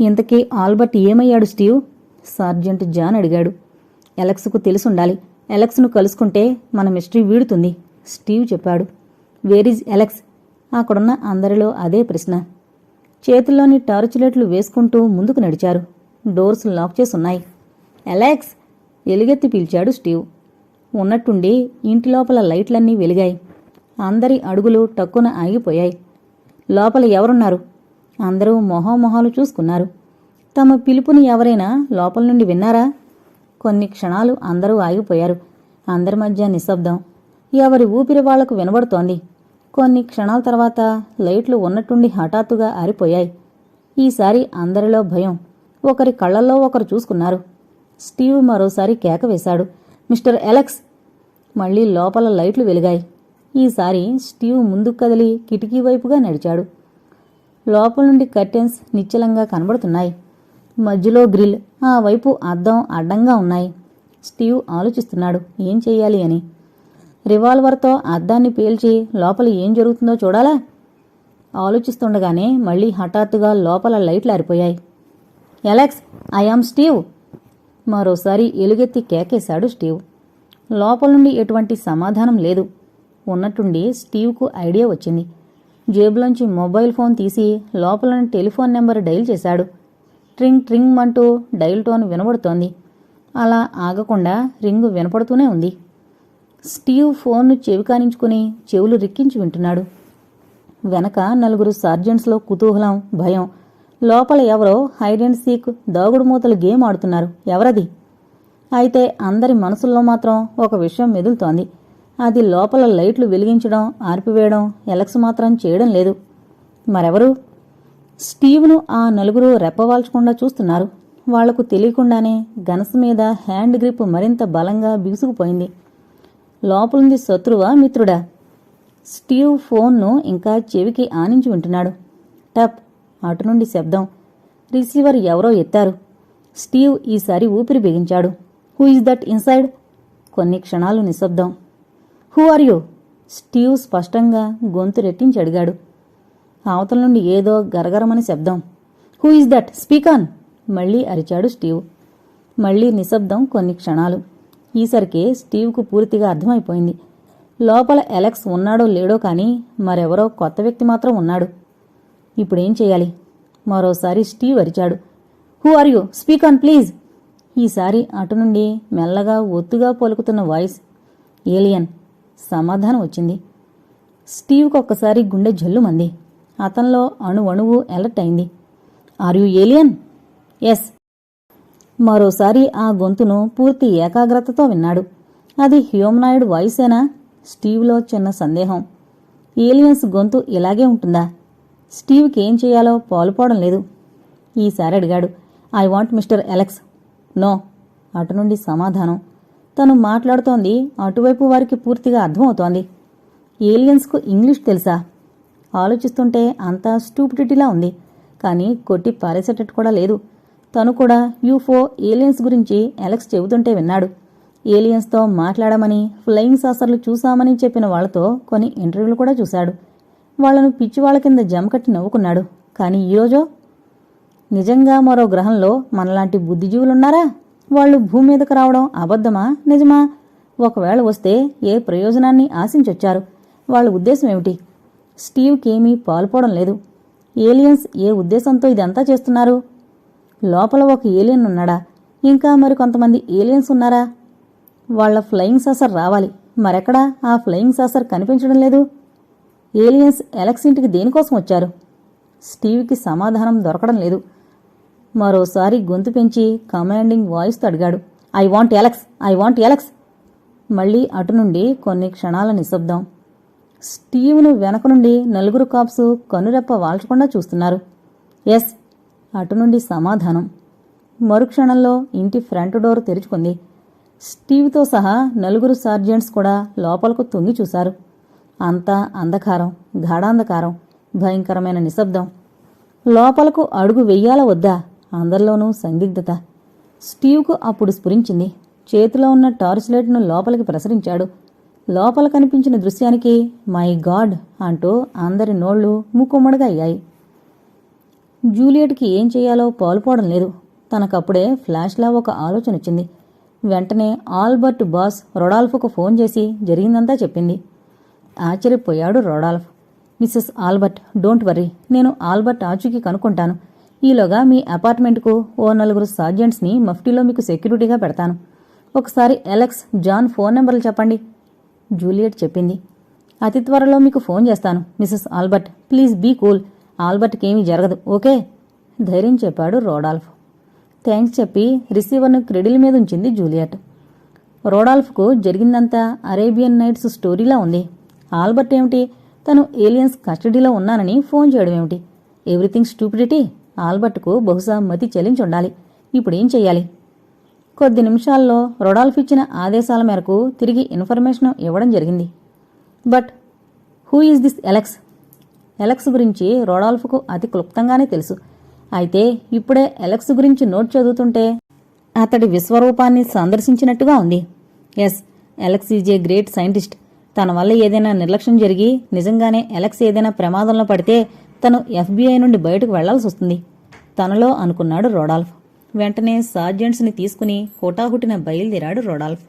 ఇంతకీ ఆల్బర్ట్ ఏమయ్యాడు Steve? Sergeant John అడిగాడు. ఎలక్స్కు తెలుసుండాలి. ఎలక్స్ను కలుసుకుంటే మన మిస్టరీ వీడుతుంది స్టీవ్ చెప్పాడు. Where is Alex? అక్కడున్న అందరిలో అదే ప్రశ్న. చేతుల్లోని టార్చ్ లైట్లు వేసుకుంటూ ముందుకు నడిచారు. డోర్స్ లాక్ చేసున్నాయి. ఎలెక్స్! ఎలుగెత్తి పిలిచాడు స్టీవ్. ఉన్నట్టుండి ఇంటి లోపల లైట్లన్నీ వెలిగాయి. అందరి అడుగులు టక్కున ఆగిపోయాయి. లోపల ఎవరున్నారు? అందరూ మొహమొహాలు చూసుకున్నారు. తమ పిలుపుని ఎవరైనా లోపల నుండి విన్నారా? కొన్ని క్షణాలు అందరూ ఆగిపోయారు. అందరి మధ్య నిశ్శబ్దం. ఎవరి ఊపిరి వాళ్ళకు వినబడుతోంది. కొన్ని క్షణాల తర్వాత లైట్లు ఉన్నట్టుండి హఠాత్తుగా ఆరిపోయాయి. ఈసారి అందరిలో భయం. ఒకరి కళ్ళల్లో ఒకరు చూసుకున్నారు. స్టీవ్ మరోసారి కేక వేశాడు. Mister Alex! మళ్ళీ లోపల లైట్లు వెలిగాయి. ఈసారి స్టీవ్ ముందుకు కదిలి కిటికీ వైపుగా నడిచాడు. లోపల నుండి కర్టెన్స్ నిశ్చలంగా కనబడుతున్నాయి. మధ్యలో గ్రిల్ ఆ వైపు అద్దం అడ్డంగా ఉన్నాయి. స్టీవ్ ఆలోచిస్తున్నాడు ఏం చేయాలి అని. రివాల్వర్తో అద్దాన్ని పేల్చి లోపల ఏం జరుగుతుందో చూడాలా? ఆలోచిస్తుండగానే మళ్ళీ హఠాత్తుగా లోపల లైట్లు ఆరిపోయాయి. Alex I am Steve. మరోసారి ఎలుగెత్తి కేకేశాడు స్టీవ్. లోపల నుండి ఎటువంటి సమాధానం లేదు. ఉన్నట్టుండి స్టీవ్కు ఐడియా వచ్చింది. జేబులోంచి మొబైల్ ఫోన్ తీసి లోపల టెలిఫోన్ నెంబర్ డైల్ చేశాడు. ట్రింగ్ ట్రింగ్ అంటూ డైల్ టోన్ వినబడుతోంది. అలా ఆగకుండా రింగు వినపడుతూనే ఉంది. స్టీవ్ ఫోన్ను చెవికానించుకుని చెవులు రిక్కించి వింటున్నాడు. వెనక నలుగురు సార్జెంట్స్లో కుతూహలం భయం. లోపల ఎవరో హైడ్ అండ్ సీక్ దాగుడు మూతలు గేమ్ ఆడుతున్నారు. ఎవరది? అయితే అందరి మనసుల్లో మాత్రం ఒక విషయం మెదులుతోంది. అది లోపల లైట్లు వెలిగించడం ఆర్పివేయడం ఎలక్స్ మాత్రం చేయడం లేదు. మరెవరు? స్టీవ్ను ఆ నలుగురు రెప్పవాల్చకుండా చూస్తున్నారు. వాళ్ళకు తెలియకుండానే గనస మీద హ్యాండ్ గ్రిప్ మరింత బలంగా బిగుసుకుపోయింది. లోపలుంది శత్రువా మిత్రుడా? స్టీవ్ ఫోన్ను ఇంకా చెవికి ఆనించి వింటున్నాడు. టప్ అటు నుండి శబ్దం. రిసీవర్ ఎవరో ఎత్తారు. స్టీవ్ ఈసారి ఊపిరి బిగించాడు. Who is that inside? కొన్ని క్షణాలు నిశ్శబ్దం. Who are you? స్టీవ్ స్పష్టంగా గొంతు రెట్టించి అడిగాడు. అవతల నుండి ఏదో గరగరమని శబ్దం. Who is that? స్పీకాన్ మళ్ళీ అరిచాడు స్టీవ్. మళ్ళీ నిశ్శబ్దం కొన్ని క్షణాలు. ఈసరికి స్టీవ్కు పూర్తిగా అర్థమైపోయింది. లోపల ఎలెక్స్ ఉన్నాడో లేడో కానీ మరెవరో కొత్త వ్యక్తి మాత్రం ఉన్నాడు. ఇప్పుడేం చేయాలి? మరోసారి స్టీవ్ అరిచాడు. Who are you? Speak on please! ఈసారి అటు నుండి మెల్లగా ఒత్తుగా పలుకుతున్న వాయిస్. ఏలియన్. సమాధానం వచ్చింది. స్టీవ్కి ఒక్కసారి గుండె జల్లుమంది. అతనిలో అణు అణువు ఎలర్ట్ అయింది. Are you alien? ఎస్. మరోసారి ఆ గొంతును పూర్తి ఏకాగ్రతతో విన్నాడు. అది హ్యూమనాయిడ్ వాయిసేనా స్టీవ్లో చిన్న సందేహం. ఏలియన్స్ గొంతు ఇలాగే ఉంటుందా? స్టీవ్కి ఏం చేయాలో పాలుపోవడం లేదు. ఈసారి అడిగాడు. I want mister Alex no. అటు నుండి సమాధానం. తను మాట్లాడుతోంది. అటువైపు వారికి పూర్తిగా అర్థమవుతోంది. ఏలియన్స్కు ఇంగ్లీష్ తెలుసా? ఆలోచిస్తుంటే అంతా స్టూపిడిటీలా ఉంది. కానీ కొట్టి పారేసేటట్టు కూడా లేదు. తను కూడా యూఫో ఏలియన్స్ గురించి ఎలెక్స్ చెబుతుంటే విన్నాడు. ఏలియన్స్తో మాట్లాడమని ఫ్లయింగ్ సాసర్లు చూశామని చెప్పిన వాళ్ళతో కొన్ని ఇంటర్వ్యూలు కూడా చూశాడు. వాళ్ళను పిచ్చివాళ్ళ కింద జమకట్టి నవ్వుకున్నాడు. కానీ ఈరోజో? నిజంగా మరో గ్రహంలో మనలాంటి బుద్ధిజీవులున్నారా? వాళ్ళు భూమి మీదకు రావడం అబద్ధమా? నిజమా? ఒకవేళ వస్తే ఏ ప్రయోజనాన్ని ఆశించొచ్చారు? వాళ్ళ ఉద్దేశం ఏమిటి? స్టీవ్కేమీ పాల్పోవడం లేదు. ఏలియన్స్ ఏ ఉద్దేశంతో ఇదంతా చేస్తున్నారు? లోపల ఒక ఏలియన్ ఉన్నాడా? ఇంకా మరి కొంతమంది ఏలియన్స్ ఉన్నారా? వాళ్ళ ఫ్లయింగ్ సాసర్ రావాలి. మరెక్కడా ఆ ఫ్లయింగ్ సాసర్ కనిపించడం లేదు? ఏలియన్స్ ఎలక్స్ ఇంటికి దేనికోసం వచ్చారు? స్టీవ్కి సమాధానం దొరకడం లేదు. మరోసారి గొంతు పెంచి కమాండింగ్ వాయిస్తో అడిగాడు. I want Alex I want Alex మళ్ళీ అటు నుండి కొన్ని క్షణాల నిశ్శబ్దం. స్టీవ్ను వెనక నుండి నలుగురు కాప్సు కనురెప్ప వాల్చకుండా చూస్తున్నారు. ఎస్ అటు నుండి సమాధానం. మరుక్షణంలో ఇంటి ఫ్రంట్ డోర్ తెరుచుకుంది. స్టీవ్తో సహా నలుగురు సార్జెంట్స్ కూడా లోపలకు తొంగి చూశారు. అంతా అంధకారం గాఢాంధకారం భయంకరమైన నిశ్శబ్దం. లోపలకు అడుగు వెయ్యాల వద్దా? అందరిలోనూ సందిగ్ధత. స్టీవ్కు అప్పుడు స్ఫురించింది. చేతిలో ఉన్న టార్చ్ లైట్ను లోపలికి ప్రసరించాడు. లోపల కనిపించిన దృశ్యానికి మై గాడ్ అంటూ అందరి నోళ్ళు ముక్కుమ్మడిగా అయ్యాయి. జూలియట్కి ఏం చేయాలో పాల్పోవడం లేదు. తనకప్పుడే ఫ్లాష్లా ఒక ఆలోచన వచ్చింది. వెంటనే ఆల్బర్ట్ బాస్ రొడాల్ఫ్కు ఫోన్ చేసి జరిగిందంతా చెప్పింది. ఆశ్చర్యపోయాడు Rudolph. Mrs Albert don't worry నేను ఆల్బర్ట్ ఆచూకీ కనుక్కుంటాను. ఈలోగా మీ అపార్ట్మెంట్కు ఓ నలుగురు సార్జెంట్స్ని మఫ్టీలో మీకు సెక్యూరిటీగా పెడతాను. ఒకసారి ఎలెక్స్ జాన్ ఫోన్ నెంబర్లు చెప్పండి. జూలియట్ చెప్పింది. అతి త్వరలో మీకు ఫోన్ చేస్తాను Mrs Albert. Please be cool. ఆల్బర్ట్కేమీ జరగదు ఓకే? ధైర్యం చెప్పాడు రోడాల్ఫ్. థ్యాంక్స్ చెప్పి రిసీవర్ను క్రెడిల్ మీద ఉంచింది జూలియట్. రోడాల్ఫ్కు జరిగిందంతా అరేబియన్ నైట్స్ స్టోరీలా ఉంది. ఆల్బర్ట్ ఏమిటి? తను ఏలియన్స్ కస్టడీలో ఉన్నానని ఫోన్ చేయడం ఏమిటి ఎవ్రీథింగ్ స్టూపిడిటీ? ఆల్బర్ట్కు బహుశా మతి చెల్లించుండాలి. ఇప్పుడేం చెయ్యాలి? కొద్ది నిమిషాల్లో రొడాల్ఫ్ ఇచ్చిన ఆదేశాల మేరకు తిరిగి ఇన్ఫర్మేషన్ ఇవ్వడం జరిగింది. But who is this Alex? Alex గురించి రొడాల్ఫ్కు అతి క్లుప్తంగానే తెలుసు. అయితే ఇప్పుడే ఎలెక్స్ గురించి నోట్ చదువుతుంటే అతడి విశ్వరూపాన్ని సందర్శించినట్టుగా ఉంది. Yes Alex is a great scientist. తన వల్ల ఏదైనా నిర్లక్ష్యం జరిగి నిజంగానే ఎలెక్స్ ఏదైనా ప్రమాదంలో పడితే తను ఎఫ్బీఐ నుండి బయటకు వెళ్ళాల్సి వస్తుంది. తనలో అనుకున్నాడు రోడాల్ఫ్. వెంటనే సార్జెంట్స్ని తీసుకుని హుటాహుటిన బయలుదేరాడు రోడాల్ఫ్.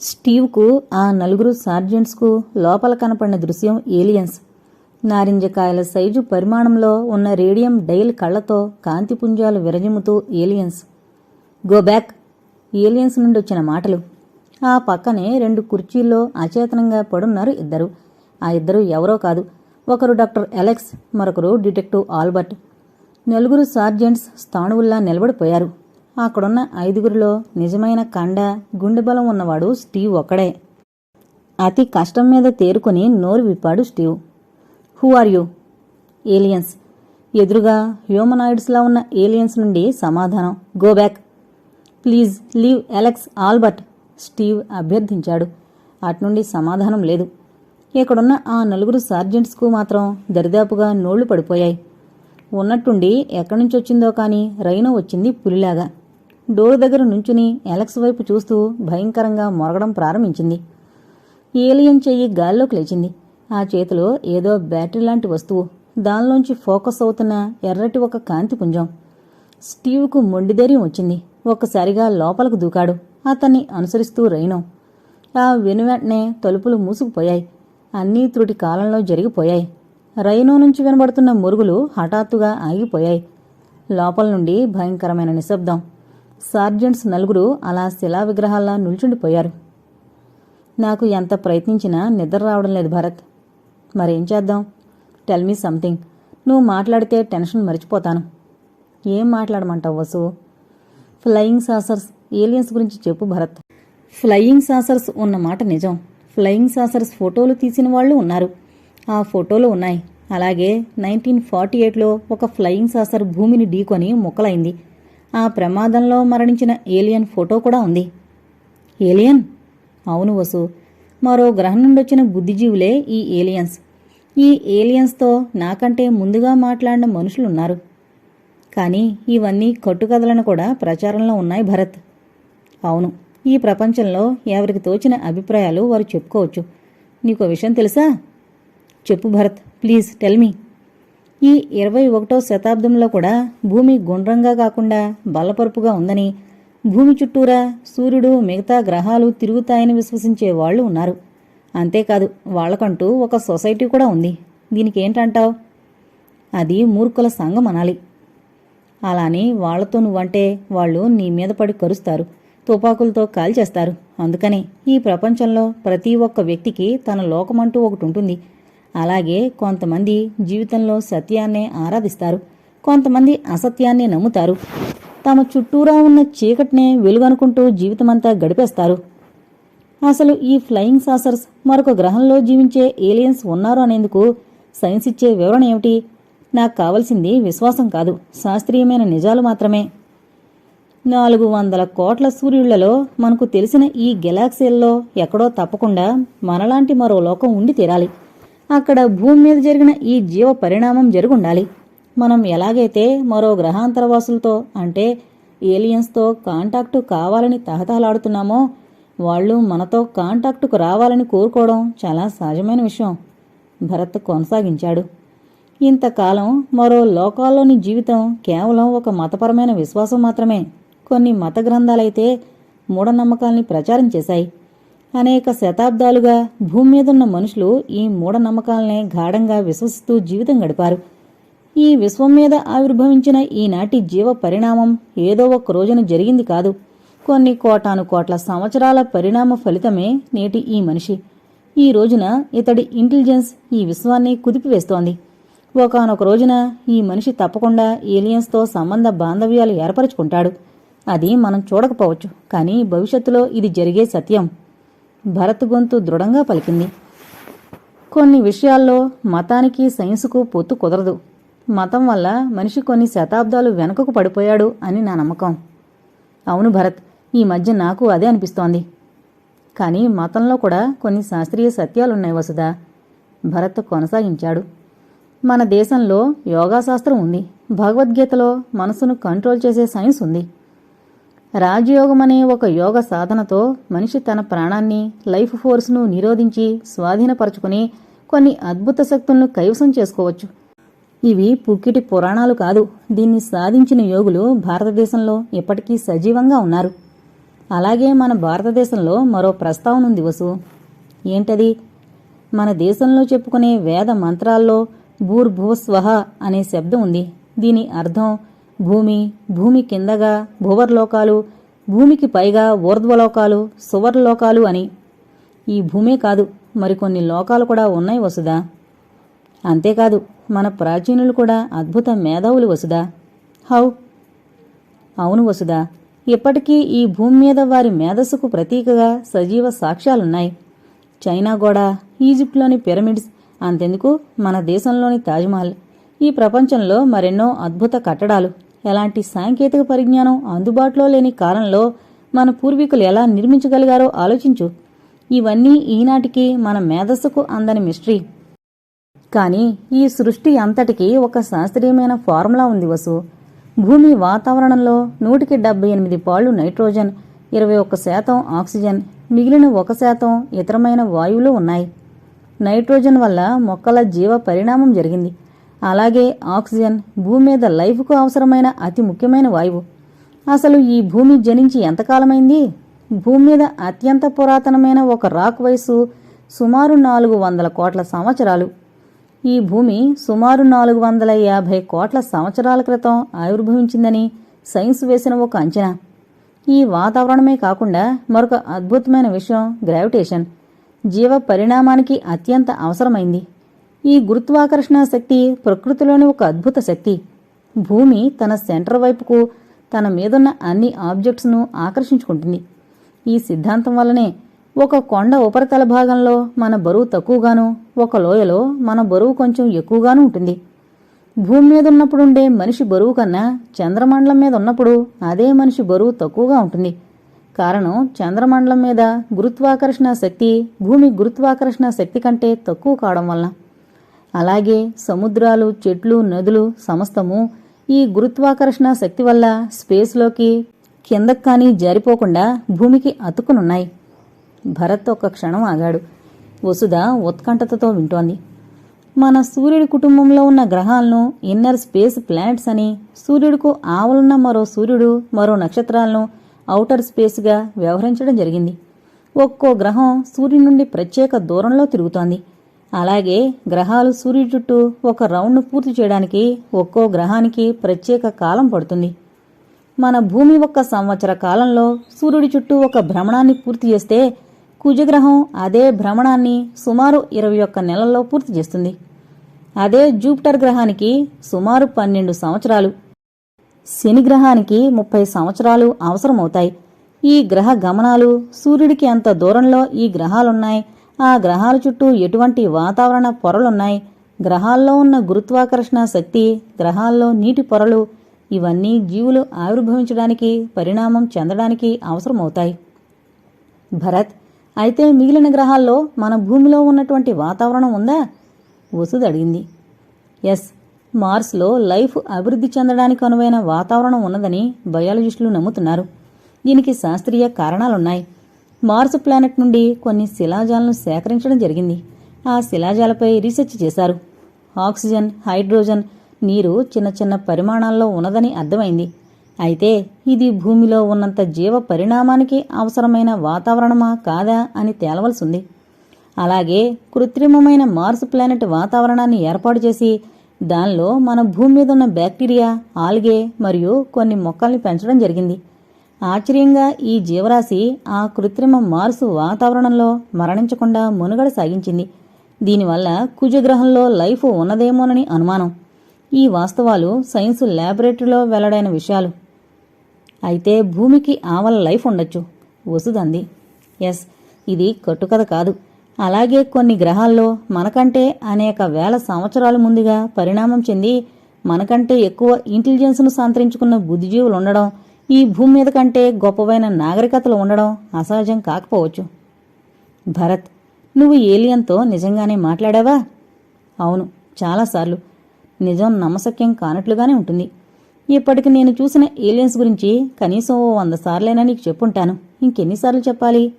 స్టీవ్కు ఆ నలుగురు సార్జెంట్స్కు లోపల కనపడిన దృశ్యం ఏలియన్స్. నారింజకాయల సైజు పరిమాణంలో ఉన్న రేడియం డైల్ కళ్ళతో కాంతిపుంజాలు విరజిమ్ముతూ ఏలియన్స్. Go back! ఏలియన్స్ నుండి వచ్చిన మాటలు. ఆ పక్కనే రెండు కుర్చీల్లో అచేతనంగా పడున్నారు ఇద్దరు. ఆ ఇద్దరు ఎవరో కాదు. ఒకరు డాక్టర్ ఎలెక్స్ మరొకరు డిటెక్టివ్ ఆల్బర్ట్. నలుగురు సార్జెంట్స్ స్థాణువుల్లా నిలబడిపోయారు. అక్కడున్న ఐదుగురిలో నిజమైన కండ గుండెబలం ఉన్నవాడు స్టీవ్ ఒక్కడే. అతి కష్టం మీద తేరుకుని నోరు విప్పాడు Steve. Who are you? Aliens. ఎదురుగా హ్యూమనాయిడ్స్లా ఉన్న ఏలియన్స్ నుండి సమాధానం. Go back. Please leave Alex Albert Steve అభ్యర్థించాడు. అట్నుండి సమాధానం లేదు. ఇక్కడున్న ఆ నలుగురు సార్జెంట్స్కు మాత్రం దరిదాపుగా నోళ్ళు పడిపోయాయి. ఉన్నట్టుండి ఎక్కడి నుంచి వచ్చిందో కాని రైనో వచ్చింది పులిలాగా. డోర్ దగ్గర నుంచుని ఎలక్స్ వైపు చూస్తూ భయంకరంగా మొరగడం ప్రారంభించింది. ఏలియన్ చెయ్యి గాల్లోకి లేచింది. ఆ చేతిలో ఏదో బ్యాటరీ లాంటి వస్తువు. దానిలోంచి ఫోకస్ అవుతున్న ఎర్రటి ఒక కాంతి పుంజం. స్టీవ్కు మొండిధైర్యం వచ్చింది. ఒక్కసారిగా లోపలకు దూకాడు. అతన్ని అనుసరిస్తూ రైనో. ఆ వెనువెంటనే తలుపులు మూసుకుపోయాయి. అన్నీ త్రుటి కాలంలో జరిగిపోయాయి. రైనో నుంచి వినబడుతున్న మురుగులు హఠాత్తుగా ఆగిపోయాయి. లోపల నుండి భయంకరమైన నిశ్శబ్దం. సార్జెంట్స్ నలుగురు అలా శిలా విగ్రహాల్లా నిల్చుండిపోయారు. నాకు ఎంత ప్రయత్నించినా నిద్ర రావడం లేదు భరత్. మరేం చేద్దాం? టెల్ మీ సంథింగ్ నువ్వు మాట్లాడితే టెన్షన్ మర్చిపోతాను. ఏం మాట్లాడమంటావు వసు? ఫ్లయింగ్ సాసర్స్ ఏలియన్స్ గురించి చెప్పు భరత్. ఫ్లయింగ్ సాసర్స్ ఉన్న మాట నిజం. ఫ్లయింగ్ సాసర్స్ ఫోటోలు తీసిన వాళ్ళు ఉన్నారు. ఆ ఫోటోలు ఉన్నాయి. అలాగే నైన్టీన్ ఫార్టీ ఎయిట్లో ఒక ఫ్లయింగ్ సాసర్ భూమిని ఢీకొని ముక్కలైంది. ఆ ప్రమాదంలో మరణించిన ఏలియన్ ఫోటో కూడా ఉంది. ఏలియన్? అవును వసు. మరో గ్రహం నుండి వచ్చిన బుద్ధిజీవులే ఈ ఏలియన్స్. ఈ ఏలియన్స్తో నాకంటే ముందుగా మాట్లాడిన మనుషులున్నారు. కానీ ఇవన్నీ కట్టుకథలను కూడా ప్రచారంలో ఉన్నాయి భరత్. అవును. ఈ ప్రపంచంలో ఎవరికి తోచిన అభిప్రాయాలు వారు చెప్పుకోవచ్చు. నీకు విషయం తెలుసా? చెప్పు భరత్ ప్లీజ్ టెల్ మీ. ఈ ఇరవై ఒకటో శతాబ్దంలో కూడా భూమి గుండ్రంగా కాకుండా బలపరుపుగా ఉందని భూమి చుట్టూరా సూర్యుడు మిగతా గ్రహాలు తిరుగుతాయని విశ్వసించే వాళ్ళు ఉన్నారు. అంతేకాదు వాళ్ళకంటూ ఒక సొసైటీ కూడా ఉంది. దీనికి ఏంటంటావు? అది మూర్ఖుల సంఘం అనాలి. అలాని వాళ్ళతో నువ్వంటే వాళ్ళు నీ మీద పడి కరుస్తారు. తుపాకులతో కాల్చేస్తారు. అందుకని ఈ ప్రపంచంలో ప్రతి ఒక్క వ్యక్తికి తన లోకమంటూ ఒకటి ఉంటుంది అలాగే కొంతమంది జీవితంలో సత్యాన్నే ఆరాధిస్తారు. కొంతమంది అసత్యాన్ని నమ్ముతారు. తమ చుట్టూరా ఉన్న చీకటినే వెలుగనుకుంటూ జీవితమంతా గడిపేస్తారు. అసలు ఈ ఫ్లయింగ్ సాసర్స్ మరొక గ్రహంలో జీవించే ఏలియన్స్ ఉన్నారు అనేందుకు సైన్స్ ఇచ్చే వివరణ ఏమిటి? నాకు కావలసింది విశ్వాసం కాదు. శాస్త్రీయమైన నిజాలు మాత్రమే. నాలుగు వందల కోట్ల సూర్యుళ్ళలో మనకు తెలిసిన ఈ గెలాక్సీల్లో ఎక్కడో తప్పకుండా మనలాంటి మరో లోకం ఉండి తీరాలి. అక్కడ భూమి మీద జరిగిన ఈ జీవ పరిణామం జరుగుండాలి. మనం ఎలాగైతే మరో గ్రహాంతరవాసులతో అంటే ఏలియన్స్తో కాంటాక్టు కావాలని తహతహలాడుతున్నామో వాళ్ళు మనతో కాంటాక్టుకు రావాలని కోరుకోవడం చాలా సహజమైన విషయం. భరత్ కొనసాగించాడు. ఇంతకాలం మరో లోకాల్లోని జీవితం కేవలం ఒక మతపరమైన విశ్వాసం మాత్రమే. కొన్ని మత గ్రంథాలైతే మూఢనమ్మకాల్ని ప్రచారం చేశాయి. అనేక శతాబ్దాలుగా భూమి మీదున్న మనుషులు ఈ మూఢనమ్మకాలనే గాఢంగా విశ్వసిస్తూ జీవితం గడిపారు. ఈ విశ్వం మీద ఆవిర్భవించిన ఈనాటి జీవ పరిణామం ఏదో ఒక రోజున జరిగింది కాదు. కొన్ని కోటాను కోట్ల సంవత్సరాల పరిణామ ఫలితమే నేటి ఈ మనిషి. ఈ రోజున ఇతడి ఇంటెలిజెన్స్ ఈ విశ్వాన్ని కుదిపివేస్తోంది. ఒకానొక రోజున ఈ మనిషి తప్పకుండా ఏలియన్స్తో సంబంధ బాంధవ్యాలు ఏర్పరచుకుంటాడు. అది మనం చూడకపోవచ్చు. కానీ భవిష్యత్తులో ఇది జరిగే సత్యం. భరత్ గొంతు దృఢంగా పలికింది. కొన్ని విషయాల్లో మతానికి సైన్సుకు పొత్తు కుదరదు. మతం వల్ల మనిషి కొన్ని శతాబ్దాలు వెనుకకు పడిపోయాడు అని నా నమ్మకం. అవును భరత్ ఈ మధ్య నాకు అదే అనిపిస్తోంది. కానీ మతంలో కూడా కొన్ని శాస్త్రీయ సత్యాలున్నాయి వసుదా భరత్ కొనసాగించాడు. మన దేశంలో యోగాశాస్త్రం ఉంది. భగవద్గీతలో మనసును కంట్రోల్ చేసే సైన్స్ ఉంది. రాజయోగం అనే ఒక యోగ సాధనతో మనిషి తన ప్రాణాన్ని లైఫ్ ఫోర్స్ను నిరోధించి స్వాధీనపరచుకుని కొన్ని అద్భుత శక్తులను కైవసం చేసుకోవచ్చు. ఇవి పుక్కిటి పురాణాలు కాదు. దీన్ని సాధించిన యోగులు భారతదేశంలో ఇప్పటికీ సజీవంగా ఉన్నారు. అలాగే మన భారతదేశంలో మరో ప్రస్తావన ఉంది వసు. ఏంటది? మన దేశంలో చెప్పుకునే వేద మంత్రాల్లో భూర్భువస్వహ అనే శబ్దం ఉంది. దీని అర్థం భూమి భూమి కిందగా భూవర్లోకాలు భూమికి పైగా ఊర్ధ్వలోకాలు సువర్లోకాలు అని. ఈ భూమే కాదు మరికొన్ని లోకాలు కూడా ఉన్నాయి వసుదా అంతేకాదు మన ప్రాచీనులు కూడా అద్భుత మేధావులు వసుదా హౌ? అవును వసుదా ఇప్పటికీ ఈ భూమి మీద వారి మేధస్సుకు ప్రతీకగా సజీవ సాక్ష్యాలున్నాయి. చైనా గోడ ఈజిప్ట్లోని పిరమిడ్స్ అంతెందుకు మన దేశంలోని తాజ్మహల్. ఈ ప్రపంచంలో మరెన్నో అద్భుత కట్టడాలు. ఎలాంటి సాంకేతిక పరిజ్ఞానం అందుబాటులో లేని కాలంలో మన పూర్వీకులు ఎలా నిర్మించగలిగారో ఆలోచించు. ఇవన్నీ ఈనాటికి మన మేధస్సుకు అందని మిస్టరీ. కానీ ఈ సృష్టి అంతటికీ ఒక శాస్త్రీయమైన ఫార్ములా ఉంది వసు. భూమి వాతావరణంలో నూటికి డెబ్బై ఎనిమిది పాళ్ళు నైట్రోజన్ ఇరవై ఒక్క శాతం ఆక్సిజన్ మిగిలిన ఒక శాతం ఇతరమైన వాయువులు ఉన్నాయి. నైట్రోజన్ వల్ల మొక్కల జీవ పరిణామం జరిగింది. అలాగే ఆక్సిజన్ భూమి మీద లైఫ్కు అవసరమైన అతి ముఖ్యమైన వాయువు. అసలు ఈ భూమి జనించి ఎంతకాలమైంది? భూమి మీద అత్యంత పురాతనమైన ఒక రాక్ వయసు సుమారు నాలుగు వందల కోట్ల సంవత్సరాలు. ఈ భూమి సుమారు నాలుగు వందల యాభై కోట్ల సంవత్సరాల క్రితం ఆవిర్భవించిందని సైన్స్ వేసిన ఒక అంచనా. ఈ వాతావరణమే కాకుండా మరొక అద్భుతమైన విషయం గ్రావిటేషన్. జీవ పరిణామానికి అత్యంత అవసరమైంది. ఈ గురుత్వాకర్షణ శక్తి ప్రకృతిలోని ఒక అద్భుత శక్తి. భూమి తన సెంటర్ వైపుకు తన మీదున్న అన్ని ఆబ్జెక్ట్స్ను ఆకర్షించుకుంటుంది. ఈ సిద్ధాంతం వల్లనే ఒక కొండ ఉపరితల భాగంలో మన బరువు తక్కువగాను ఒక లోయలో మన బరువు కొంచెం ఎక్కువగాను ఉంటుంది. భూమి మీద ఉన్నప్పుడుండే మనిషి బరువు కన్నా చంద్రమండలం మీద ఉన్నప్పుడు అదే మనిషి బరువు తక్కువగా ఉంటుంది. కారణం చంద్రమండలం మీద గురుత్వాకర్షణ శక్తి భూమి గురుత్వాకర్షణ శక్తి కంటే తక్కువ కావడం వలన అలాగే సముద్రాలు చెట్లు నదులు సమస్తము ఈ గురుత్వాకర్షణ శక్తి వల్ల స్పేస్లోకి కిందకు కానీ జారిపోకుండా భూమికి అతుక్కునున్నాయి. భరత్ ఒక్క క్షణం ఆగాడు. వసుధ ఉత్కంఠతతో వింటోంది. మన సూర్యుడి కుటుంబంలో ఉన్న గ్రహాలను ఇన్నర్ స్పేస్ ప్లానెట్స్ అని సూర్యుడికు ఆవలున్న మరో సూర్యుడు మరో నక్షత్రాలను ఔటర్ స్పేస్గా వ్యవహరించడం జరిగింది. ఒక్కో గ్రహం సూర్యుడి నుండి ప్రత్యేక దూరంలో తిరుగుతోంది. అలాగే గ్రహాలు సూర్యుడు చుట్టూ ఒక రౌండ్ను పూర్తి చేయడానికి ఒక్కో గ్రహానికి ప్రత్యేక కాలం పడుతుంది. మన భూమి ఒక్క సంవత్సర కాలంలో సూర్యుడి చుట్టూ ఒక భ్రమణాన్ని పూర్తి చేస్తే కుజగ్రహం అదే భ్రమణాన్ని సుమారు ఇరవై ఒక్క నెలల్లో పూర్తి చేస్తుంది. అదే జూపిటర్ గ్రహానికి సుమారు పన్నెండు సంవత్సరాలు. శని గ్రహానికి ముప్పై సంవత్సరాలు అవసరమవుతాయి. ఈ గ్రహ గమనాలు సూర్యుడికి ఎంత దూరంలో ఈ గ్రహాలున్నాయి. ఆ గ్రహాల చుట్టూ ఎటువంటి వాతావరణ పొరలున్నాయి? గ్రహాల్లో ఉన్న గురుత్వాకర్షణ శక్తి గ్రహాల్లో నీటి పొరలు ఇవన్నీ జీవులు ఆవిర్భవించడానికి పరిణామం చెందడానికి అవసరమవుతాయి. భరత్ అయితే మిగిలిన గ్రహాల్లో మన భూమిలో ఉన్నటువంటి వాతావరణం ఉందా? వసుద్ అడిగింది. ఎస్ మార్స్లో లైఫ్ అభివృద్ధి చెందడానికి అనువైన వాతావరణం ఉన్నదని బయాలజిస్టులు నమ్ముతున్నారు. దీనికి శాస్త్రీయ కారణాలున్నాయి. మార్స్ ప్లానెట్ నుండి కొన్ని శిలాజాలను సేకరించడం జరిగింది. ఆ శిలాజాలపై రీసెర్చ్ చేశారు. ఆక్సిజన్ హైడ్రోజన్ నీరు చిన్న చిన్న పరిమాణాల్లో ఉన్నదని అర్థమైంది. అయితే ఇది భూమిలో ఉన్నంత జీవ పరిణామానికి అవసరమైన వాతావరణమా కాదా అని తేలవలసి ఉంది. అలాగే కృత్రిమమైన మార్స్ ప్లానెట్ వాతావరణాన్ని ఏర్పాటు చేసి దానిలో మన భూమి మీద ఉన్న బ్యాక్టీరియా ఆల్గే మరియు కొన్ని మొక్కల్ని పెంచడం జరిగింది. ఆశ్చర్యంగా ఈ జీవరాశి ఆ కృత్రిమ మార్సు వాతావరణంలో మరణించకుండా మనుగడ సాగించింది. దీనివల్ల కుజగ్రహంలో లైఫ్ ఉన్నదేమోనని అనుమానం. ఈ వాస్తవాలు సైన్స్ ల్యాబొరేటరీలో వెల్లడైన విషయాలు. అయితే భూమికి ఆవల లైఫ్ ఉండొచ్చు వసుదంది. ఎస్ ఇది కట్టుకథ కాదు. అలాగే కొన్ని గ్రహాల్లో మనకంటే అనేక వేల సంవత్సరాల ముందుగా పరిణామం చెంది మనకంటే ఎక్కువ ఇంటెలిజెన్స్ను సంతరించుకున్న బుద్ధిజీవులు ఉండడం ఈ భూమి మీద కంటే గొప్పవైన నాగరికతలు ఉండడం అసహజం కాకపోవచ్చు. భరత్ నువ్వు ఏలియన్తో నిజంగానే మాట్లాడావా? అవును చాలాసార్లు. నిజం నమ్మశక్యం కానట్లుగానే ఉంటుంది. ఇప్పటికి నేను చూసిన ఏలియన్స్ గురించి కనీసం ఓ వంద సార్లైనా నీకు చెప్పుంటాను. ఇంకెన్నిసార్లు చెప్పాలి?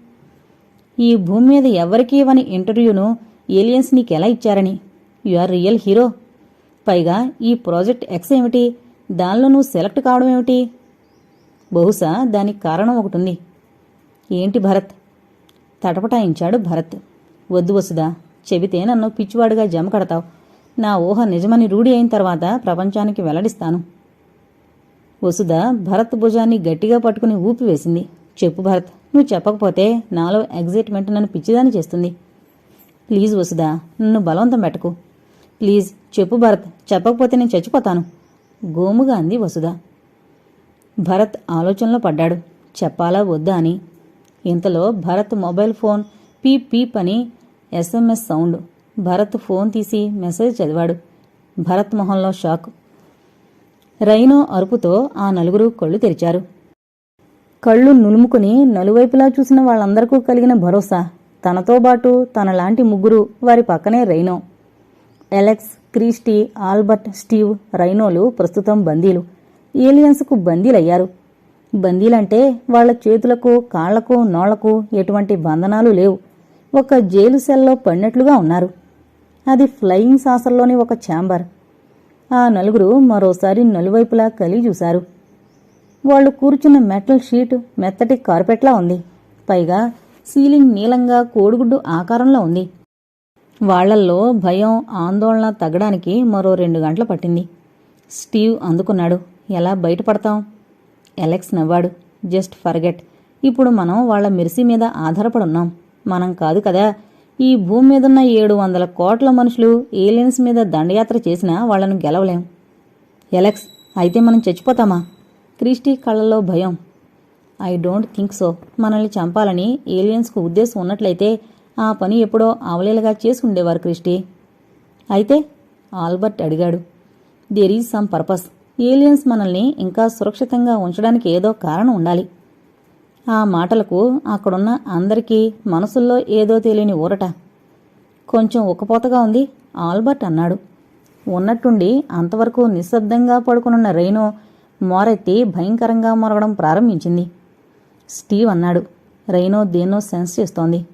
ఈ భూమి మీద ఎవరికీ ఇవ్వని ఇంటర్వ్యూను ఏలియన్స్ నీకెలా ఇచ్చారని? You are real hero. పైగా ఈ ప్రాజెక్ట్ ఎక్స్ ఏమిటి? దానిలో నువ్వు సెలెక్ట్ కావడం ఏమిటి? బహుశా దానికి కారణం ఒకటి ఉంది ఏంటి భరత్? తటపటాయించాడు భరత్. వద్దు వసుదా చెబితే నన్ను పిచ్చివాడుగా జమ కడతావు. నా ఊహ నిజమని రూఢి అయిన తర్వాత ప్రపంచానికి వెల్లడిస్తాను. వసుధ భరత్ భుజాన్ని గట్టిగా పట్టుకుని ఊపివేసింది. చెప్పు భరత్ నువ్వు చెప్పకపోతే నాలో ఎగ్జైట్మెంట్ నన్ను పిచ్చిదాన్ని చేస్తుంది. ప్లీజ్ వసుదా నన్ను బలవంతం పెట్టకు. ప్లీజ్ చెప్పు భరత్ చెప్పకపోతే నేను చచ్చిపోతాను. గోముగా అంది వసుధ. భరత్ ఆలోచనలో పడ్డాడు. చెప్పాలా వద్దా అని. ఇంతలో Bharat mobile phone peep peep అని ఎస్ఎంఎస్ సౌండ్. భరత్ ఫోన్ తీసి మెసేజ్ చదివాడు. భరత్ మొహంలో షాక్. రైనో అరుపుతో ఆ నలుగురు కళ్ళు తెరిచారు. కళ్ళు నులుముకుని నలువైపులా చూసిన వాళ్ళందరికీ కలిగిన భరోసా. తనతో పాటు తనలాంటి ముగ్గురు వారి పక్కనే rhino. Alex Christie Albert Steve రైనోలు ప్రస్తుతం బందీలు. ఏలియన్స్కు బందీలయ్యారు. బందీలంటే వాళ్ళ చేతులకు కాళ్ళకు నోళ్ళకు ఎటువంటి బంధనాలు లేవు. ఒక జైలు సెల్లో పడినట్లుగా ఉన్నారు. అది ఫ్లయింగ్ సాసర్లోని ఒక ఛాంబర్. ఆ నలుగురు మరోసారి నలువైపులా కలిగి చూశారు. వాళ్ళు కూర్చున్న మెటల్ షీట్ మెత్తటి కార్పెట్లా ఉంది. పైగా సీలింగ్ నీలంగా కోడిగుడ్డు ఆకారంలో ఉంది. వాళ్ళల్లో భయం ఆందోళన తగ్గడానికి మరో రెండు గంటలు పట్టింది. స్టీవ్ అందుకున్నాడు. ఎలా బయటపడతాం? ఎలెక్స్ నవ్వాడు. Just forget. ఇప్పుడు మనం వాళ్ళ మిర్సి మీద ఆధారపడున్నాం. మనం కాదు కదా. ఈ భూమి మీదున్న ఏడు వందల కోట్ల మనుషులు ఏలియన్స్ మీద దండయాత్ర చేసినా వాళ్ళను గెలవలేం. ఎలెక్స్ అయితే మనం చచ్చిపోతామా? క్రిస్టీ కళ్ళల్లో భయం. I don't think so. మనల్ని చంపాలని ఏలియన్స్కు ఉద్దేశం ఉన్నట్లయితే ఆ పని ఎప్పుడో అవలీలగా చేసుకుండేవారు క్రిస్టి. క్రిస్టీ అయితే ఆల్బర్ట్ అడిగాడు there is some purpose aliens మనల్ని ఇంకా సురక్షితంగా ఉంచడానికి ఏదో కారణం ఉండాలి. ఆ మాటలకు అక్కడున్న అందరికీ మనసుల్లో ఏదో తెలియని ఊరట. కొంచెం ఉక్కపోతగా ఉంది ఆల్బర్ట్ అన్నాడు. ఉన్నట్టుండి అంతవరకు నిశ్శబ్దంగా పడుకునున్న రైనో మోరెత్తి భయంకరంగా మొరగడం ప్రారంభించింది. స్టీవ్ అన్నాడు. రైనో దేన్నో సెన్స్ చేస్తోంది.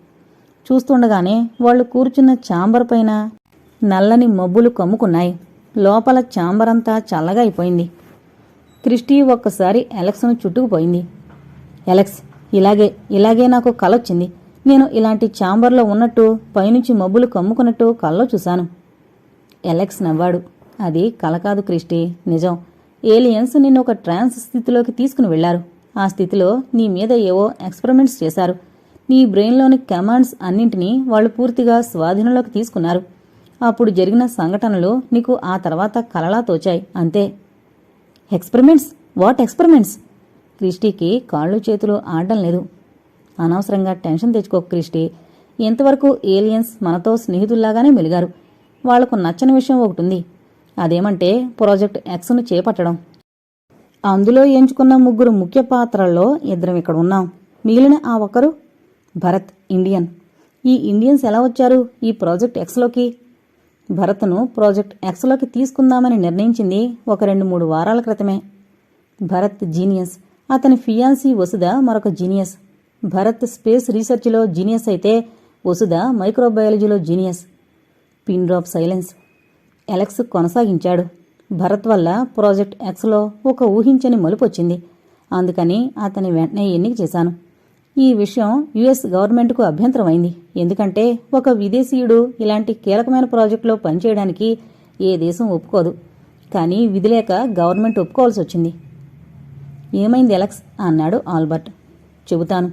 చూస్తుండగానే వాళ్ళు కూర్చున్న ఛాంబర్ పైన నల్లని మబ్బులు కమ్ముకున్నాయి. లోపల ఛాంబర్ అంతా చల్లగా అయిపోయింది. క్రిస్టీ ఒక్కసారి ఎలక్స్ను చుట్టుకుపోయింది. ఎలక్స్ ఇలాగే ఇలాగే నాకు కలొచ్చింది. నేను ఇలాంటి చాంబర్లో ఉన్నట్టు పైనుంచి మబ్బులు కమ్ముకున్నట్టు కల్లో చూశాను. ఎలెక్స్ నవ్వాడు. అది కల కాదు క్రిస్టీ నిజం. ఏలియన్స్ నిన్ను ఒక ట్రాన్స్ స్థితిలోకి తీసుకుని వెళ్ళారు ఆ స్థితిలో నీ మీద ఏవో ఎక్స్పెరిమెంట్స్ చేశారు. నీ బ్రెయిన్లోని కమాండ్స్ అన్నింటినీ వాళ్ళు పూర్తిగా స్వాధీనంలోకి తీసుకున్నారు. అప్పుడు జరిగిన సంఘటనలు నీకు ఆ తర్వాత కలలా తోచాయి అంతే. ఎక్స్పెరిమెంట్స్ వాట్ ఎక్స్పెరిమెంట్స్ క్రిస్టీకి కాళ్ళు చేతులు ఆడడం లేదు. అనవసరంగా టెన్షన్ తెచ్చుకో క్రిస్టీ. ఇంతవరకు ఏలియన్స్ మనతో స్నేహితుల్లాగానే మెలిగారు. వాళ్ళకు నచ్చని విషయం ఒకటి ఉంది అదేమంటే ప్రాజెక్ట్ ఎక్స్ను చేపట్టడం. అందులో ఎంచుకున్న ముగ్గురు ముఖ్య పాత్రల్లో ఇద్దరం ఇక్కడ ఉన్నాం. మిగిలిన ఆ ఒక్కరు భరత్ ఇండియన్. ఈ ఇండియన్స్ ఎలా వచ్చారు? ఈ ప్రాజెక్ట్ ఎక్స్లోకి భరత్ను ప్రాజెక్ట్ ఎక్స్లోకి తీసుకుందామని నిర్ణయించింది ఒక రెండు మూడు వారాల క్రితమే. భరత్ జీనియస్. అతని ఫియాన్సీ వసుధ మరొక జీనియస్. భరత్ స్పేస్ రీసెర్చ్లో జీనియస్ అయితే Vasudha మైక్రోబయాలజీలో genius. Pin drop silence. Alex కొనసాగించాడు. భరత్ వల్ల ప్రాజెక్ట్ ఎక్స్లో ఒక ఊహించని మలుపొచ్చింది అందుకని అతని వెంటనే ఎన్నిక చేశాను. ఈ విషయం యుఎస్ గవర్నమెంట్కు అభ్యంతరమైంది. ఎందుకంటే ఒక విదేశీయుడు ఇలాంటి కీలకమైన ప్రాజెక్టులో పనిచేయడానికి ఏ దేశం ఒప్పుకోదు. కానీ విధిలేక గవర్నమెంట్ ఒప్పుకోవాల్సి వచ్చింది. ఏమైంది ఎలక్స్ అన్నాడు ఆల్బర్ట్. చెబుతాను.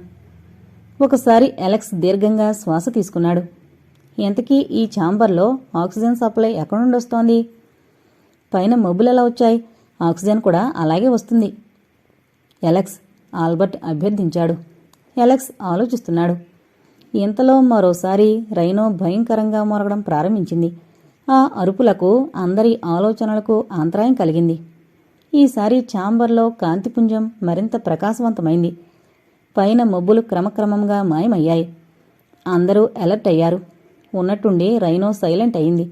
ఒకసారి ఎలక్స్ దీర్ఘంగా శ్వాస తీసుకున్నాడు. ఎంతకీ ఈ ఛాంబర్లో ఆక్సిజన్ సప్లై ఎక్కడి నుండి వస్తోంది? పైన మబ్బులు ఎలా వచ్చాయి? ఆక్సిజన్ కూడా అలాగే వస్తుంది. Alex Albert అభ్యర్థించాడు. ఎలక్స్ ఆలోచిస్తున్నాడు. ఇంతలో మరోసారి రైనో భయంకరంగా మొరగడం ప్రారంభించింది. ఆ అరుపులకు అందరి ఆలోచనలకు అంతరాయం కలిగింది. ఈసారి ఛాంబర్లో కాంతిపుంజం మరింత ప్రకాశవంతమైంది. పైన మబ్బులు క్రమక్రమంగా మాయమయ్యాయి. అందరూ అలర్ట్ అయ్యారు. ఉన్నట్టుండి రైనో సైలెంట్ అయింది.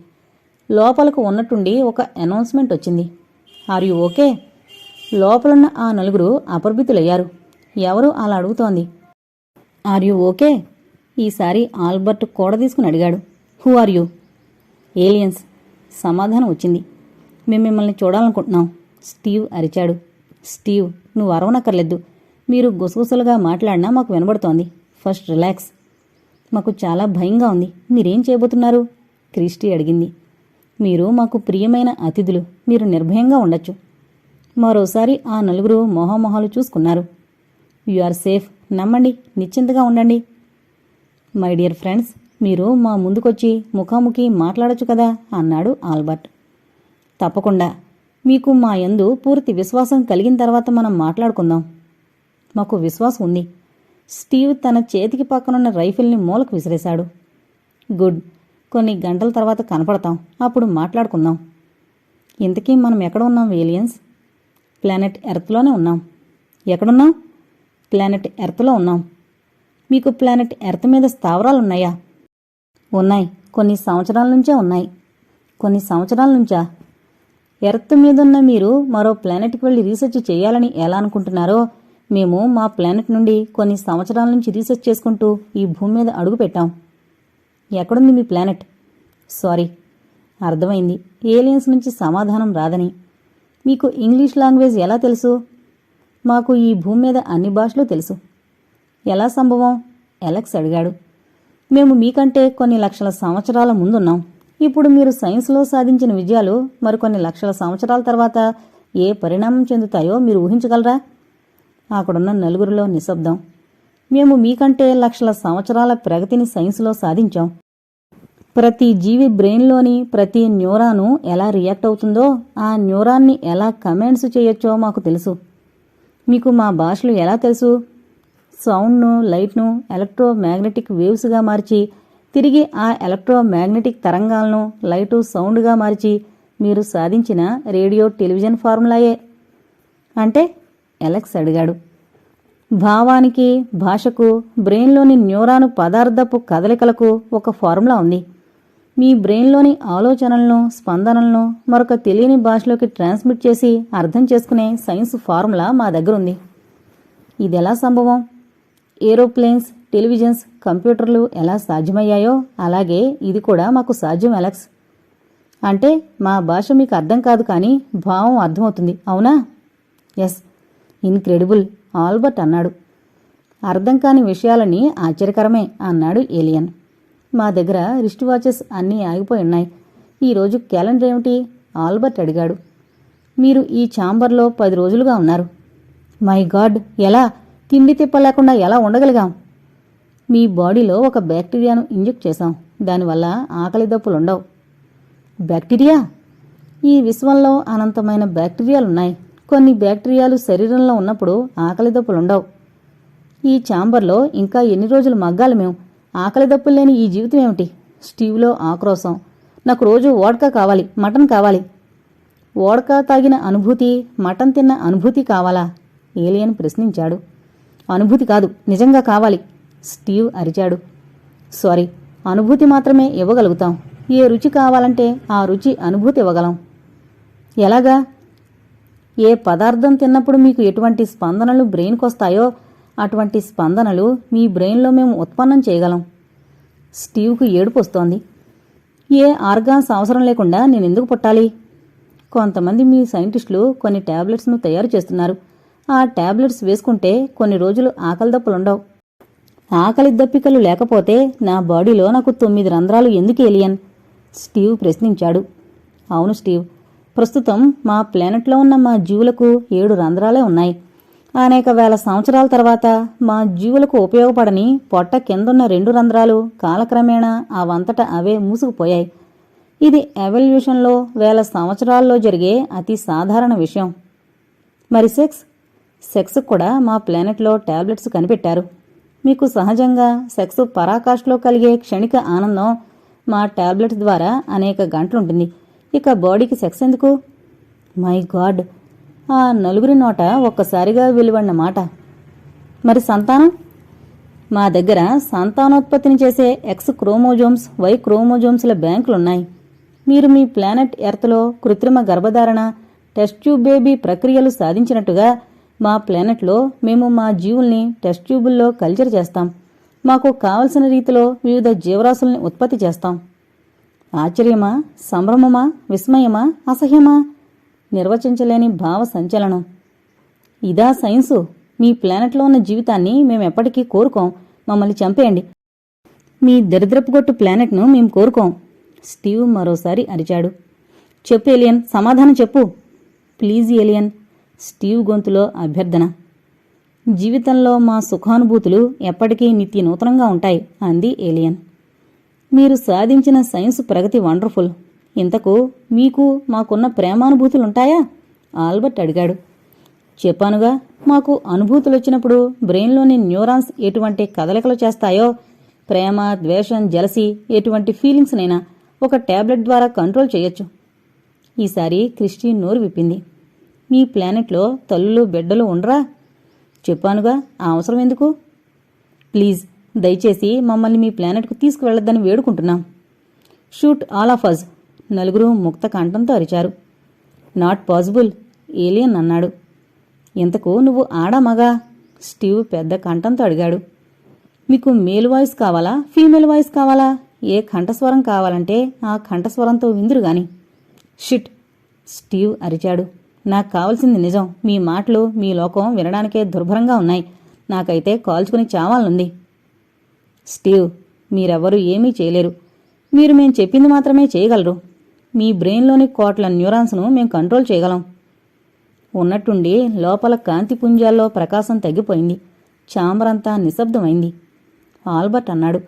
లోపలకు ఉన్నట్టుండి ఒక అనౌన్స్మెంట్ వచ్చింది. Are you okay? లోపలున్న ఆ నలుగురు అపర్భితులయ్యారు ఎవరు అలా అడుగుతోంది? Are you okay? ఈసారి ఆల్బర్ట్ కూడ తీసుకుని అడిగాడు. Who are you? ఏలియన్స్ సమాధానం వచ్చింది. మేము మిమ్మల్ని చూడాలనుకుంటున్నాం స్టీవ్ అరిచాడు. స్టీవ్ నువ్వు అరవనక్కర్లేదు. మీరు గుసగుసలుగా మాట్లాడినా మాకు వినబడుతోంది. First relax. మాకు చాలా భయంగా ఉంది. మీరేం చేయబోతున్నారు? క్రిస్టీ అడిగింది. మీరు మాకు ప్రియమైన అతిథులు. మీరు నిర్భయంగా ఉండొచ్చు. మరోసారి ఆ నలుగురు మొహమొహాలు చూసుకున్నారు. You are safe. నమ్మండి నిశ్చింతగా ఉండండి. మై డియర్ ఫ్రెండ్స్ మీరు మా ముందుకొచ్చి ముఖాముఖి మాట్లాడొచ్చు కదా అన్నాడు ఆల్బర్ట్. తప్పకుండా. మీకు మా యందు పూర్తి విశ్వాసం కలిగిన తర్వాత మనం మాట్లాడుకుందాం. మాకు విశ్వాసం ఉంది. స్టీవ్ తన చేతికి పక్కనున్న రైఫిల్ని మూలకు విసిరేశాడు. గుడ్. కొన్ని గంటల తర్వాత కనపడతాం. అప్పుడు మాట్లాడుకుందాం. ఇంతకీ మనం ఎక్కడ ఉన్నాం వేలియన్స్ ప్లానెట్ ఎర్త్లోనే ఉన్నాం. ఎక్కడున్నాం ప్లానెట్ ఎర్త్లో ఉన్నాం. మీకు ప్లానెట్ ఎర్త్ మీద స్థావరాలు ఉన్నాయా. ఉన్నాయి కొన్ని సంవత్సరాల నుంచే ఉన్నాయి. కొన్ని సంవత్సరాల నుంచా? ఎర్త్ మీదున్న మీరు మరో ప్లానెట్కి వెళ్ళి రీసెర్చ్ చేయాలని ఎలా అనుకుంటున్నారో మేము మా ప్లానెట్ నుండి కొన్ని సంవత్సరాల నుంచి రీసెర్చ్ చేసుకుంటూ ఈ భూమి మీద అడుగు పెట్టాం. ఎక్కడుంది మీ ప్లానెట్ సారీ అర్థమైంది. ఏలియన్స్ నుంచి సమాధానం రాదని. మీకు ఇంగ్లీష్ లాంగ్వేజ్ ఎలా తెలుసు? మాకు ఈ భూమి మీద అన్ని భాషలు తెలుసు. ఎలా సంభవం? ఎలక్స్ అడిగాడు. మేము మీకంటే కొన్ని లక్షల సంవత్సరాల ముందున్నాం. ఇప్పుడు మీరు సైన్స్లో సాధించిన విజయాలు మరికొన్ని లక్షల సంవత్సరాల తర్వాత ఏ పరిణామం చెందుతాయో మీరు ఊహించగలరా? అక్కడున్న నలుగురిలో నిశ్శబ్దం. మేము మీకంటే లక్షల సంవత్సరాల ప్రగతిని సైన్స్లో సాధించాం. ప్రతి జీవి బ్రెయిన్లోని ప్రతి న్యూరాను ఎలా రియాక్ట్ అవుతుందో ఆ న్యూరాన్ని ఎలా కమెంట్స్ చేయొచ్చో మాకు తెలుసు. మీకు మా భాషలు ఎలా తెలుసు? సౌండ్ను లైట్ను ఎలక్ట్రోమాగ్నెటిక్ వేవ్స్గా మార్చి తిరిగి ఆ ఎలక్ట్రోమాగ్నెటిక్ తరంగాలను లైటు సౌండ్గా మార్చి మీరు సాధించిన రేడియో టెలివిజన్ ఫార్ములాయే. అంటే ఎలక్స్ అడిగాడు. భావానికి భాషకు బ్రెయిన్లోని న్యూరాను పదార్థపు కదలికలకు ఒక ఫార్ములా ఉంది. మీ బ్రెయిన్లోని ఆలోచనలను స్పందనలను మరొక తెలియని భాషలోకి ట్రాన్స్మిట్ చేసి అర్థం చేసుకునే సైన్స్ ఫార్ములా మా దగ్గర ఉంది ఎలా సంభవం? ఏరోప్లేన్స్ టెలివిజన్స్ కంప్యూటర్లు ఎలా సాధ్యమయ్యాయో అలాగే ఇది కూడా మాకు సాధ్యం ఎలక్స్ అంటే మా భాష మీకు అర్థం కాదు కానీ భావం అర్థమవుతుంది అవునా? ఎస్. ఇన్క్రెడిబుల్ ఆల్బర్ట్ అన్నాడు. అర్థం కాని విషయాలని ఆశ్చర్యకరమే అన్నాడు ఏలియన్. మా దగ్గర రిస్ట్ వాచెస్ అన్నీ ఆగిపోయి ఉన్నాయి. ఈరోజు క్యాలెండర్ ఏమిటి? ఆల్బర్ట్ అడిగాడు. మీరు ఈ ఛాంబర్లో పది రోజులుగా ఉన్నారు. మై గాడ్ ఎలా? తిండి తిప్ప లేకుండా ఎలా ఉండగలిగాం? మీ బాడీలో ఒక బ్యాక్టీరియాను ఇంజెక్ట్ చేశాం. దానివల్ల ఆకలి దప్పులుండవు. బ్యాక్టీరియా? ఈ విశ్వంలో అనంతమైన బ్యాక్టీరియాలున్నాయి. కొన్ని బ్యాక్టీరియాలు శరీరంలో ఉన్నప్పుడు ఆకలి దప్పులుండవు. ఈ ఛాంబర్లో ఇంకా ఎన్ని రోజులు మగ్గాలి మేము? ఆకలి దప్పులు లేని ఈ జీవితం ఏమిటి? స్టీవ్లో ఆక్రోశం. నాకు రోజు ఓడ్కా కావాలి మటన్ కావాలి. ఓడ్కా తాగిన అనుభూతి మటన్ తిన్న అనుభూతి కావాలా? ఏలియన్ ప్రశ్నించాడు. అనుభూతి కాదు నిజంగా కావాలి స్టీవ్ అరిచాడు. సారీ అనుభూతి మాత్రమే ఇవ్వగలుగుతాం. ఏ రుచి కావాలంటే ఆ రుచి అనుభూతి ఇవ్వగలం. ఎలాగా? ఏ పదార్థం తిన్నప్పుడు మీకు ఎటువంటి స్పందనలు బ్రెయిన్కొస్తాయో అటువంటి స్పందనలు మీ బ్రెయిన్లో మేము ఉత్పన్నం చేయగలం. స్టీవ్కు ఏడుపు వస్తోంది. ఏ ఆర్గాన్స్ అవసరం లేకుండా నేను ఎందుకు పుట్టాలి? కొంతమంది మీ సైంటిస్టులు కొన్ని ట్యాబ్లెట్స్ను తయారు చేస్తున్నారు. ఆ ట్యాబ్లెట్స్ వేసుకుంటే కొన్ని రోజులు ఆకలి దప్పులుండవు. ఆకలి దప్పికలు లేకపోతే నా బాడీలో నాకు తొమ్మిది రంధ్రాలు ఎందుకు ఏలియన్ స్టీవ్ ప్రశ్నించాడు. అవును స్టీవ్ ప్రస్తుతం మా ప్లానెట్లో ఉన్న మా జీవులకు ఏడు రంధ్రాలే ఉన్నాయి. అనేక వేల సంవత్సరాల తర్వాత మా జీవులకు ఉపయోగపడని పొట్ట కిందున్న రెండు రంధ్రాలు కాలక్రమేణా అవంతట అవే మూసుకుపోయాయి. ఇది ఎవల్యూషన్లో వేల సంవత్సరాల్లో జరిగే అతి సాధారణ విషయం. మరి సెక్స్? సెక్స్ కూడా మా ప్లానెట్లో టాబ్లెట్స్ కనిపెట్టారు. మీకు సహజంగా సెక్స్ పరాకాష్లో కలిగే క్షణిక ఆనందం మా ట్యాబ్లెట్స్ ద్వారా అనేక గంటలుంటుంది. ఇక బాడీకి సెక్స్ ఎందుకు? My god! ఆ నలుగురి నోట ఒక్కసారిగా వెలువడిన మాట. మరి సంతానం? మా దగ్గర సంతానోత్పత్తిని చేసే ఎక్స్ క్రోమోజోమ్స్ వై క్రోమోజోమ్స్ల బ్యాంకులున్నాయి. మీరు మీ ప్లానెట్ ఎర్త్లో కృత్రిమ గర్భధారణ టెస్ట్ ట్యూబ్ బేబీ ప్రక్రియలు సాధించినట్టుగా మా ప్లానెట్లో మేము మా జీవుల్ని టెస్ట్ ట్యూబుల్లో కల్చర్ చేస్తాం. మాకు కావలసిన రీతిలో వివిధ జీవరాశుల్ని ఉత్పత్తి చేస్తాం. ఆశ్చర్యమా? సంభ్రమమా? విస్మయమా? అసహ్యమా? నిర్వచించలేని భావ సంచలనం. ఇదా సైన్సు. మీ ప్లానెట్లో ఉన్న జీవితాన్ని మేము ఎప్పటికీ కోరుకోం. మమ్మల్ని చంపేయండి. మీ దరిద్రపుగొట్టు ప్లానెట్ను మేము కోరుకోం. స్టీవ్ మరోసారి అరిచాడు. చెప్పు ఏలియన్. సమాధానం చెప్పు. Please alien. స్టీవ్ గొంతులో అభ్యర్థన. జీవితంలో మా సుఖానుభూతులు ఎప్పటికీ నిత్య నూతనంగా ఉంటాయి అంది ఏలియన్. మీరు సాధించిన సైన్స్ ప్రగతి వండర్ఫుల్. ఇంతకు మీకు మాకున్న ప్రేమానుభూతులుంటాయా? ఆల్బర్ట్ అడిగాడు. చెప్పానుగా మాకు అనుభూతులు వచ్చినప్పుడు బ్రెయిన్లోని న్యూరాన్స్ ఎటువంటి కదలికలు చేస్తాయో ప్రేమ ద్వేషం జలసి ఎటువంటి ఫీలింగ్స్నైనా ఒక టాబ్లెట్ ద్వారా కంట్రోల్ చేయొచ్చు. ఈసారి క్రిస్టి నోరు విప్పింది. మీ ప్లానెట్లో తల్లులు బిడ్డలు ఉండరా? చెప్పానుగా ఆ అవసరం ఎందుకు? ప్లీజ్ దయచేసి మమ్మల్ని మీ ప్లానెట్కు తీసుకువెళ్ళొద్దని వేడుకుంటున్నాం. షూట్ ఆల్ ఆఫ్ అజ్ నలుగురు ముక్త కంఠంతో అరిచారు. నాట్ పాసిబుల్ ఏలియన్ అన్నాడు. ఇంతకు నువ్వు ఆడా మగా? స్టీవ్ పెద్ద కంఠంతో అడిగాడు. మీకు మేల్ వాయిస్ కావాలా? ఫీమేల్ వాయిస్ కావాలా? ఏ కంఠస్వరం కావాలంటే ఆ కంఠస్వరంతో విందురు గాని. షిట్ స్టీవ్ అరిచాడు. నాకు కావాల్సింది నిజం. మీ మాటలు మీ లోకం వినడానికే దుర్భరంగా ఉన్నాయి. నాకైతే కాల్చుకుని చావాలనుంది. స్టీవ్ మీరెవ్వరూ ఏమీ చేయలేరు. మీరు మేం చెప్పింది మాత్రమే చేయగలరు. మీ బ్రెయిన్లోని కోట్ల న్యూరాన్స్ను మేము కంట్రోల్ చేయగలం. ఉన్నట్టుండి లోపల కాంతి పుంజాల్లో ప్రకాశం తగ్గిపోయింది. చాంబరంతా నిశ్శబ్దమైంది. ఆల్బర్ట్ అన్నాడు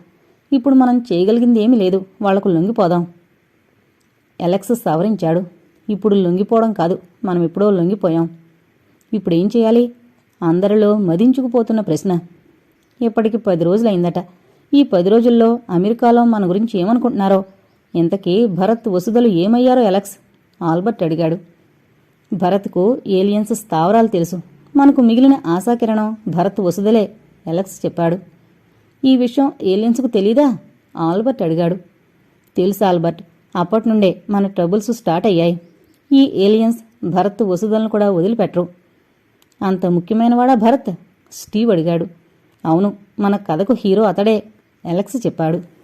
ఇప్పుడు మనం చేయగలిగింది ఏమీ లేదు వాళ్ళకు లొంగిపోదాం. ఎలెక్స్ సవరించాడు ఇప్పుడు లొంగిపోవడం కాదు మనం ఎప్పుడో లొంగిపోయాం. ఇప్పుడేం చేయాలి? అందరిలో మదించుకుపోతున్న ప్రశ్న. ఇప్పటికి పది రోజులైందట. ఈ పది రోజుల్లో అమెరికాలో మన గురించి ఏమనుకుంటున్నారో ఇంతకీ భరత్ వసుదలు ఏమయ్యారో ఎలక్స్? ఆల్బర్ట్ అడిగాడు. భరత్కు ఏలియన్స్ స్థావరాలు తెలుసు. మనకు మిగిలిన ఆశాకిరణం భరత్ వసుదలే ఎలక్స్ చెప్పాడు. ఈ విషయం ఏలియన్స్కు తెలీదా? ఆల్బర్ట్ అడిగాడు. తెలుసు ఆల్బర్ట్. అప్పట్నుండే మన ట్రబుల్స్ స్టార్ట్ అయ్యాయి. ఈ ఏలియన్స్ భరత్ వసుదలను కూడా వదిలిపెట్టరు. అంత ముఖ్యమైనవాడా భరత్? స్టీవ్ అడిగాడు. అవును మన కథకు హీరో అతడే ఎలక్స్ చెప్పాడు.